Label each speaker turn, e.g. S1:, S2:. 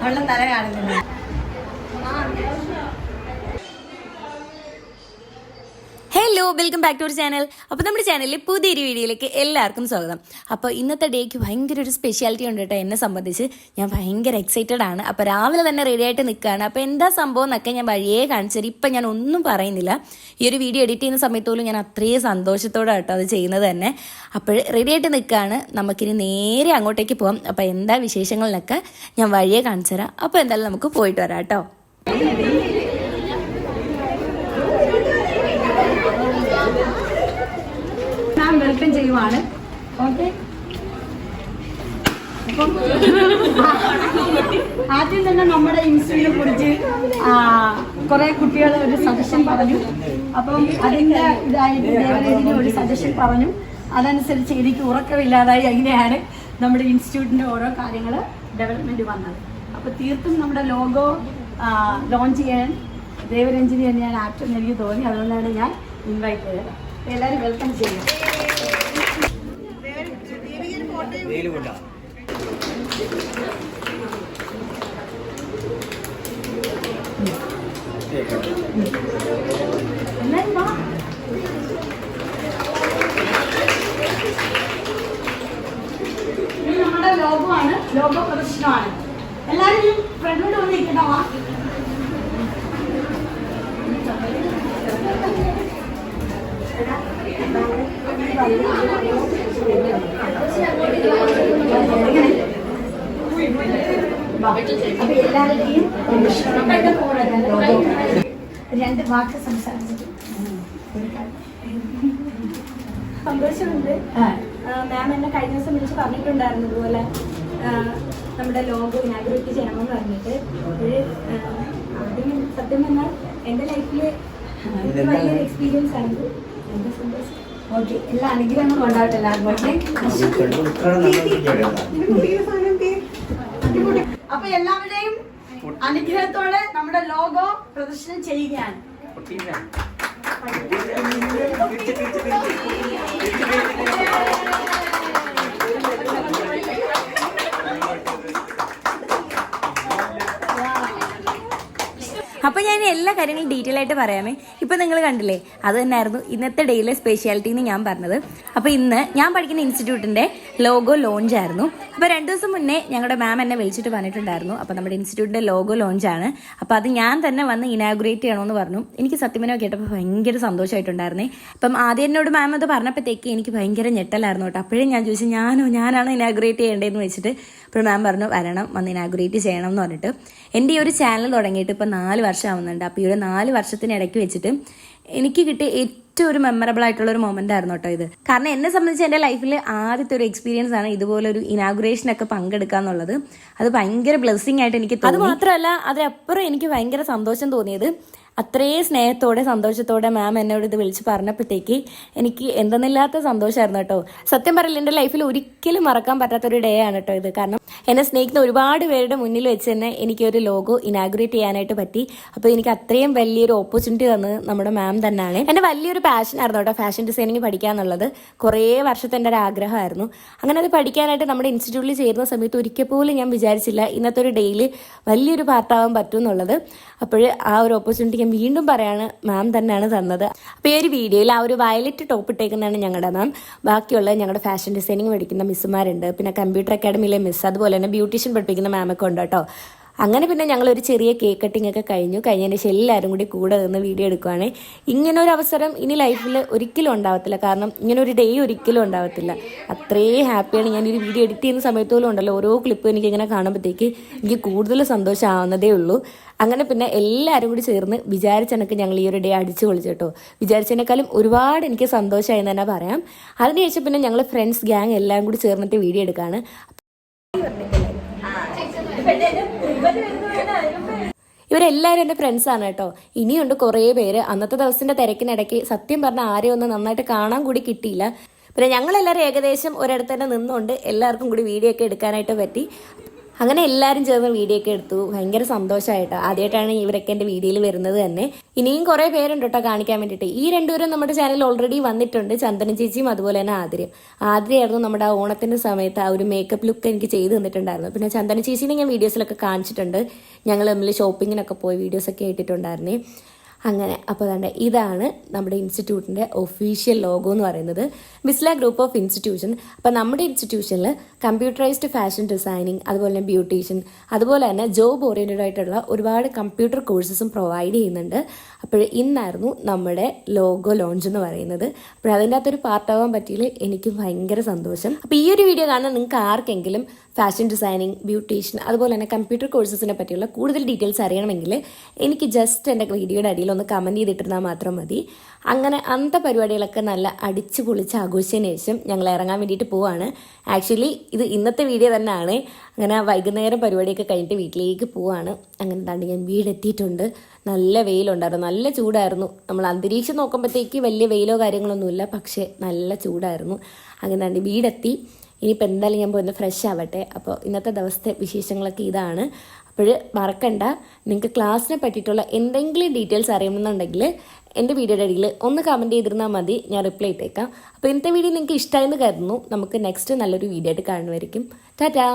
S1: അവളുടെ തല
S2: hello welcome back to our channel. അപ്പോൾ നമ്മുടെ ചാനലിൽ പുതിയൊരു വീഡിയോയിലേക്ക് എല്ലാവർക്കും സ്വാഗതം. അപ്പോൾ ഇന്നത്തെ ഡേക്ക് ഭയങ്കര ഒരു സ്പെഷ്യാലിറ്റി ഉണ്ട് കേട്ടോ എന്നെ സംബന്ധിച്ച്. ഞാൻ ഭയങ്കര എക്സൈറ്റഡ് ആണ്. അപ്പോൾ രാവിലെ തന്നെ റെഡി ആയിട്ട് നിൽക്കുകയാണ് അപ്പോൾ എന്താ സംഭവം എന്നൊക്കെ ഞാൻ വഴിയേ കാണിച്ചത് ഇപ്പം ഞാൻ ഒന്നും പറയുന്നില്ല. ഈ ഒരു വീഡിയോ എഡിറ്റ് ചെയ്യുന്ന സമയത്ത് പോലും ഞാൻ അത്രയും സന്തോഷത്തോടെ കേട്ടോ അത് ചെയ്യുന്നത് തന്നെ. അപ്പോൾ റെഡി ആയിട്ട് നിൽക്കുകയാണ് നമുക്കിനി നേരെ അങ്ങോട്ടേക്ക് പോകാം അപ്പോൾ എന്താ വിശേഷങ്ങളിലൊക്കെ ഞാൻ വഴിയേ കാണിച്ചു തരാം അപ്പോൾ എന്തായാലും നമുക്ക് പോയിട്ട് വരാം കേട്ടോ
S1: ഞാൻ വെൽക്കം ചെയ്യുവാണ്. ഓക്കെ ആദ്യം തന്നെ നമ്മുടെ ഇൻസ്റ്റിനെ കുറിച്ച് കുറെ കുട്ടികൾ ഒരു സജഷൻ പറഞ്ഞു. അപ്പം അതിന്റെ ഇതായിട്ട് ദേവനേതിന് ഒരു സജഷൻ പറഞ്ഞു. അതനുസരിച്ച് എനിക്ക് ഉറക്കമില്ലാതായി അങ്ങനെയാണ് നമ്മുടെ ഇൻസ്റ്റിറ്റ്യൂട്ടിന്റെ ഓരോ കാര്യങ്ങൾ ഡെവലപ്മെന്റ് വന്നത്. അപ്പൊ തീർത്തും നമ്മുടെ ലോഗോ ലോഞ്ച് ചെയ്യാൻ ദേവരഞ്ജിനി തന്നെയാണ് ആക്ടർ എനിക്ക് തോന്നി. അതുകൊണ്ടാണ് ഞാൻ ഇൻവൈറ്റ് ചെയ്തത്. എല്ലാവരും വെൽക്കം ചെയ്യും എല്ലാവരും കൊണ്ട. നമ്മുടെ ലോഗോ ആണ് ലോഗോ പ്രദർശനമാണ് എല്ലാവരും ഫ്രണ്ടിലോട്ട് വന്ന് നിൽക്കണോ അപ്പൊ എല്ലാവരുടെയും രണ്ട് വാക്ക് സംസാരിച്ചിട്ട്
S3: സന്തോഷമുണ്ട് മാം എന്നെ കഴിഞ്ഞ ദിവസം വിളിച്ച് പറഞ്ഞിട്ടുണ്ടായിരുന്നു ഇതുപോലെ നമ്മുടെ ലോഗോ ഇനാഗ്രേറ്റ് ചെയ്യണമെന്ന് പറഞ്ഞിട്ട് ഒരു ആദ്യം സത്യം പറഞ്ഞാൽ എന്റെ ലൈഫിൽ വലിയൊരു എക്സ്പീരിയൻസ് ആണ് എന്റെ സന്തോഷം
S1: ഓക്കെ എല്ലാ അനുഗ്രഹങ്ങളും ഉണ്ടാവട്ടെ എല്ലാവർക്കും അപ്പൊ എല്ലാവരുടെയും അനുഗ്രഹത്തോടെ നമ്മുടെ ലോഗോ പ്രദർശനം ചെയ്യുകയാണ്.
S2: അപ്പോൾ ഞാൻ എല്ലാ കാര്യങ്ങളും ഡീറ്റെയിൽ ആയിട്ട് പറയാമേ. ഇപ്പോൾ നിങ്ങൾ കണ്ടില്ലേ അത് തന്നെയായിരുന്നു ഇന്നത്തെ ഡേയിലെ സ്പെഷ്യാലിറ്റി എന്ന് ഞാൻ പറഞ്ഞത്. അപ്പോൾ ഇന്ന് ഞാൻ പഠിക്കുന്ന ഇൻസ്റ്റിറ്റ്യൂട്ടിന്റെ ലോഗോ ലോഞ്ച് ആയിരുന്നു. അപ്പോൾ രണ്ട് ദിവസം മുന്നേ ഞങ്ങളുടെ മാം എന്നെ വിളിച്ചിട്ട് പറഞ്ഞിട്ടുണ്ടായിരുന്നു. അപ്പോൾ നമ്മുടെ ഇൻസ്റ്റിറ്റ്യൂട്ടിന്റെ ലോഗോ ലോഞ്ച് ആണ്. അപ്പോൾ അത് ഞാൻ തന്നെ വന്ന് ഇനാഗുറേറ്റ് ചെയ്യണമെന്ന് പറഞ്ഞു. എനിക്ക് സത്യമനോ കേട്ടപ്പോൾ ഭയങ്കര സന്തോഷമായിട്ടുണ്ടായിരുന്നേ അപ്പം ആദ്യം എന്നോട് മാം അത് പറഞ്ഞപ്പോഴത്തേക്ക് എനിക്ക് ഭയങ്കര ഞെട്ടലായിരുന്നു കേട്ടോ. അപ്പോഴും ഞാൻ ചോദിച്ചു ഞാനോ ഞാനാണ് ഇനാഗുറേറ്റ് ചെയ്യേണ്ടതെന്ന് വെച്ചിട്ട്? അപ്പോൾ മാം പറഞ്ഞു വരണം വന്ന് ഇനാഗുറേറ്റ് ചെയ്യണം എന്ന് പറഞ്ഞിട്ട്. എന്റെ ഈ ഒരു ചാനൽ തുടങ്ങിയിട്ട് ഇപ്പോൾ നാല് വർഷം ആവുന്നുണ്ട് അപ്പോൾ ഈ ഒരു നാല് വർഷത്തിനിടയ്ക്ക് വെച്ചിട്ട് എനിക്ക് കിട്ടിയ ഏറ്റവും ഒരു മെമ്മറബിൾ ആയിട്ടുള്ള ഒരു മൊമെന്റ് ആയിരുന്നു കേട്ടോ ഇത്. കാരണം എന്നെ സംബന്ധിച്ച് എന്റെ ലൈഫിൽ ആദ്യത്തെ ഒരു എക്സ്പീരിയൻസ് ആണ് ഇതുപോലെ ഒരു ഇനാഗുറേഷൻ ഒക്കെ പങ്കെടുക്കുക എന്നുള്ളത്. അത് ഭയങ്കര ബ്ലെസ്സിങ് ആയിട്ട് എനിക്ക് തോന്നി. അത് മാത്രമല്ല അതിനപ്പുറം എനിക്ക് ഭയങ്കര സന്തോഷം തോന്നിയത് അത്രയും സ്നേഹത്തോടെ സന്തോഷത്തോടെ മാം എന്നോട് ഇത് വിളിച്ച് പറഞ്ഞപ്പോഴത്തേക്ക് എനിക്ക് എന്തെന്നില്ലാത്ത സന്തോഷമായിരുന്നു കേട്ടോ. സത്യം പറയില്ല എന്റെ ലൈഫിൽ ഒരിക്കലും മറക്കാൻ പറ്റാത്തൊരു ഡേ ആണ് കേട്ടോ ഇത്. കാരണം എന്നെ സ്നേഹിക്കുന്ന ഒരുപാട് പേരുടെ മുന്നിൽ വെച്ച് തന്നെ എനിക്കൊരു ലോഗോ ഇനാഗ്രേറ്റ് ചെയ്യാനായിട്ട് പറ്റി. അപ്പോൾ എനിക്ക് അത്രയും വലിയൊരു ഓപ്പർച്യൂണിറ്റി തന്നത് നമ്മുടെ മാം തന്നെയാണ്. എന്റെ വലിയൊരു പാഷൻ ആയിരുന്നു കേട്ടോ ഫാഷൻ ഡിസൈനിങ് പഠിക്കുക എന്നുള്ളത്. കുറേ വർഷത്തെ എന്റെ ഒരു ആഗ്രഹമായിരുന്നു. അങ്ങനെ അത് പഠിക്കാനായിട്ട് നമ്മുടെ ഇൻസ്റ്റിറ്റ്യൂട്ടിൽ ചേരുന്ന സമയത്ത് ഒരിക്കൽ പോലും ഞാൻ വിചാരിച്ചില്ല ഇന്നത്തെ ഒരു ഡേയിൽ വലിയൊരു പാർട്ടാവാൻ പറ്റും എന്നുള്ളത്. അപ്പോൾ ആ ഒരു ഓപ്പർച്യൂണിറ്റി ഞാൻ വീണ്ടും പറയാണ് മാം തന്നെയാണ് തന്നത്. അപ്പോൾ ഈ ഒരു വീഡിയോയിൽ ആ ഒരു വയലറ്റ് ടോപ്പ് ഇട്ടേക്കുന്നതാണ് ഞങ്ങളുടെ മാം ബാക്കിയുള്ള ഞങ്ങളുടെ ഫാഷൻ ഡിസൈനിങ് പഠിക്കുന്ന മിസ്സുമാരുണ്ട് പിന്നെ കമ്പ്യൂട്ടർ അക്കാഡമിയിലെ മിസ് അതുപോലെ തന്നെ ബ്യൂട്ടീഷ്യൻ പഠിപ്പിക്കുന്ന മാമൊക്കെ ഉണ്ട് കേട്ടോ. അങ്ങനെ പിന്നെ ഞങ്ങൾ ഒരു ചെറിയ കേക്ക് കട്ടിംഗ് ഒക്കെ കഴിഞ്ഞു. കഴിഞ്ഞതിന് ശേഷം എല്ലാവരും കൂടി കൂടെ നിന്ന് വീഡിയോ എടുക്കുവാണ്. ഇങ്ങനെ ഒരു അവസരം ഇനി ലൈഫിൽ ഒരിക്കലും ഉണ്ടാവത്തില്ല. കാരണം ഇങ്ങനെ ഒരു ഡേ ഒരിക്കലും ഉണ്ടാവത്തില്ല. അത്രയും ഹാപ്പിയാണ് ഞാൻ ഒരു വീഡിയോ എഡിറ്റ് ചെയ്യുന്ന സമയത്തോളം ഉണ്ടല്ലോ. ഓരോ ക്ലിപ്പും എനിക്ക് ഇങ്ങനെ കാണുമ്പോഴത്തേക്ക് എനിക്ക് കൂടുതൽ സന്തോഷമാവുന്നതേ ഉള്ളൂ. അങ്ങനെ പിന്നെ എല്ലാവരും കൂടി ചേർന്ന് വിചാരിച്ചെനക്ക് ഞങ്ങൾ ഈ ഒരു ഡേ അടിച്ചു പൊളിച്ചു കേട്ടോ. വിചാരിച്ചതിനേക്കാളും ഒരുപാട് എനിക്ക് സന്തോഷമായി എന്ന് തന്നെ പറയാം. അതിനുശേഷം പിന്നെ ഞങ്ങൾ ഫ്രണ്ട്സ് ഗ്യാങ് എല്ലാം കൂടി ചേർന്നിട്ട് വീഡിയോ എടുക്കുകയാണ് ഇവരെല്ലാവരും എന്റെ ആണ് കേട്ടോ. ഇനിയുണ്ട് കുറേ പേര്. അന്നത്തെ ദിവസത്തിന്റെ തിരക്കിനിടയ്ക്ക് സത്യം പറഞ്ഞ ആരെയും ഒന്ന് നന്നായിട്ട് കാണാൻ കൂടി കിട്ടിയില്ല. പിന്നെ ഞങ്ങളെല്ലാവരും ഏകദേശം ഒരിടത്ത് തന്നെ നിന്നുകൊണ്ട് എല്ലാവർക്കും കൂടി വീഡിയോ ഒക്കെ എടുക്കാനായിട്ട് പറ്റി. അങ്ങനെ എല്ലാവരും ചേർന്ന് വീഡിയോ ഒക്കെ എടുത്തു. ഭയങ്കര സന്തോഷമായിട്ടോ ആദ്യമായിട്ടാണ് ഇവരൊക്കെ എന്റെ വീഡിയോയിൽ വരുന്നത് തന്നെ. ഇനിയും കുറേ പേരുണ്ട് കേട്ടോ കാണിക്കാൻ വേണ്ടിയിട്ട്. ഈ രണ്ടുപേരും നമ്മുടെ ചാനൽ ഓൾറെഡി വന്നിട്ടുണ്ട്. ചന്ദന ചേച്ചിയും അതുപോലെ തന്നെ ആതിരയും. ആതിരയായിരുന്നു നമ്മുടെ ആ ഓണത്തിന്റെ സമയത്ത് ആ ഒരു മേക്കപ്പ് ലുക്ക് എനിക്ക് ചെയ്ത് തന്നിട്ടുണ്ടായിരുന്നു പിന്നെ ചന്ദന ചേച്ചീനെ ഞാൻ വീഡിയോസിലൊക്കെ കാണിച്ചിട്ടുണ്ട്. ഞങ്ങൾ തമ്മിൽ ഷോപ്പിങ്ങിനൊക്കെ പോയി വീഡിയോസൊക്കെ ഇട്ടിട്ടുണ്ടായിരുന്നേ. അങ്ങനെ. അപ്പോൾ തന്നെ ഇതാണ് നമ്മുടെ ഇൻസ്റ്റിറ്റ്യൂട്ടിന്റെ ഒഫീഷ്യൽ ലോഗോ എന്ന് പറയുന്നത്. മിസ്ല ഗ്രൂപ്പ് ഓഫ് ഇൻസ്റ്റിറ്റ്യൂഷൻ. അപ്പോൾ നമ്മുടെ ഇൻസ്റ്റിറ്റ്യൂഷനിൽ കമ്പ്യൂട്ടറൈസ്ഡ് ഫാഷൻ ഡിസൈനിങ് അതുപോലെ തന്നെ ബ്യൂട്ടീഷ്യൻ അതുപോലെ തന്നെ ജോബ് ഓറിയന്റഡ് ആയിട്ടുള്ള ഒരുപാട് കമ്പ്യൂട്ടർ കോഴ്സസും പ്രൊവൈഡ് ചെയ്യുന്നുണ്ട്. അപ്പോൾ ഇന്നായിരുന്നു നമ്മുടെ ലോഗോ ലോഞ്ച് എന്ന് പറയുന്നത്. അപ്പോൾ അതിന്റെ അകത്തൊരു പാർട്ടാവാൻ പറ്റിയതിൽ എനിക്ക് ഭയങ്കര സന്തോഷം. അപ്പോൾ ഈ ഒരു വീഡിയോ കാണാൻ നിങ്ങൾക്ക് ആർക്കെങ്കിലും ഫാഷൻ ഡിസൈനിങ് ബ്യൂട്ടീഷ്യൻ അതുപോലെ തന്നെ കമ്പ്യൂട്ടർ കോഴ്സസിനെ പറ്റിയുള്ള കൂടുതൽ ഡീറ്റെയിൽസ് അറിയണമെങ്കിൽ എനിക്ക് ജസ്റ്റ് എന്റെ വീഡിയോയുടെ അടിയിൽ ഒന്ന് കമന്റ് ചെയ്തിട്ടിരുന്നാൽ മാത്രം മതി. അങ്ങനെ അന്ത പരിപാടികളൊക്കെ നല്ല അടിച്ചു പൊളിച്ച് ആഘോഷിച്ചതിന് ശേഷം ഞങ്ങൾ ഇറങ്ങാൻ വേണ്ടിയിട്ട് പോവാണ്. ആക്ച്വലി ഇത് ഇന്നത്തെ വീഡിയോ തന്നെയാണ്. അങ്ങനെ വൈകുന്നേരം പരിപാടിയൊക്കെ കഴിഞ്ഞിട്ട് വീട്ടിലേക്ക് പോവാണ്. അങ്ങനെ എന്താണ് ഞാൻ വീടെത്തിയിട്ടുണ്ട്. നല്ല വെയിലുണ്ടായിരുന്നു. നല്ല ചൂടായിരുന്നു. നമ്മൾ അന്തരീക്ഷം നോക്കുമ്പോഴത്തേക്ക് വലിയ വെയിലോ കാര്യങ്ങളൊന്നുമില്ല. പക്ഷേ നല്ല ചൂടായിരുന്നു. അങ്ങനെ വീടെത്തി. ഇനിയിപ്പോൾ എന്തായാലും ഞാൻ പോയി ഫ്രഷ് ആവട്ടെ. അപ്പോൾ ഇന്നത്തെ ദിവസത്തെ വിശേഷങ്ങളൊക്കെ ഇതാണ്. അപ്പോൾ മറക്കണ്ട. നിങ്ങൾക്ക് ക്ലാസ്സിനെ പറ്റിയിട്ടുള്ള എന്തെങ്കിലും ഡീറ്റെയിൽസ് അറിയണമെന്നുണ്ടെങ്കിൽ എന്റെ വീഡിയോയുടെ അടിയിൽ ഒന്ന് കമന്റ് ചെയ്തിരുന്നാൽ മതി. ഞാൻ റിപ്ലൈ ഇട്ടേക്കാം. അപ്പോൾ ഇന്നത്തെ വീഡിയോ നിങ്ങൾക്ക് ഇഷ്ടമായെന്ന് കരുതുന്നു. നമുക്ക് നെക്സ്റ്റ് നല്ലൊരു വീഡിയോ ആയിട്ട് കാണുമായിരിക്കും ടാറ്റാ!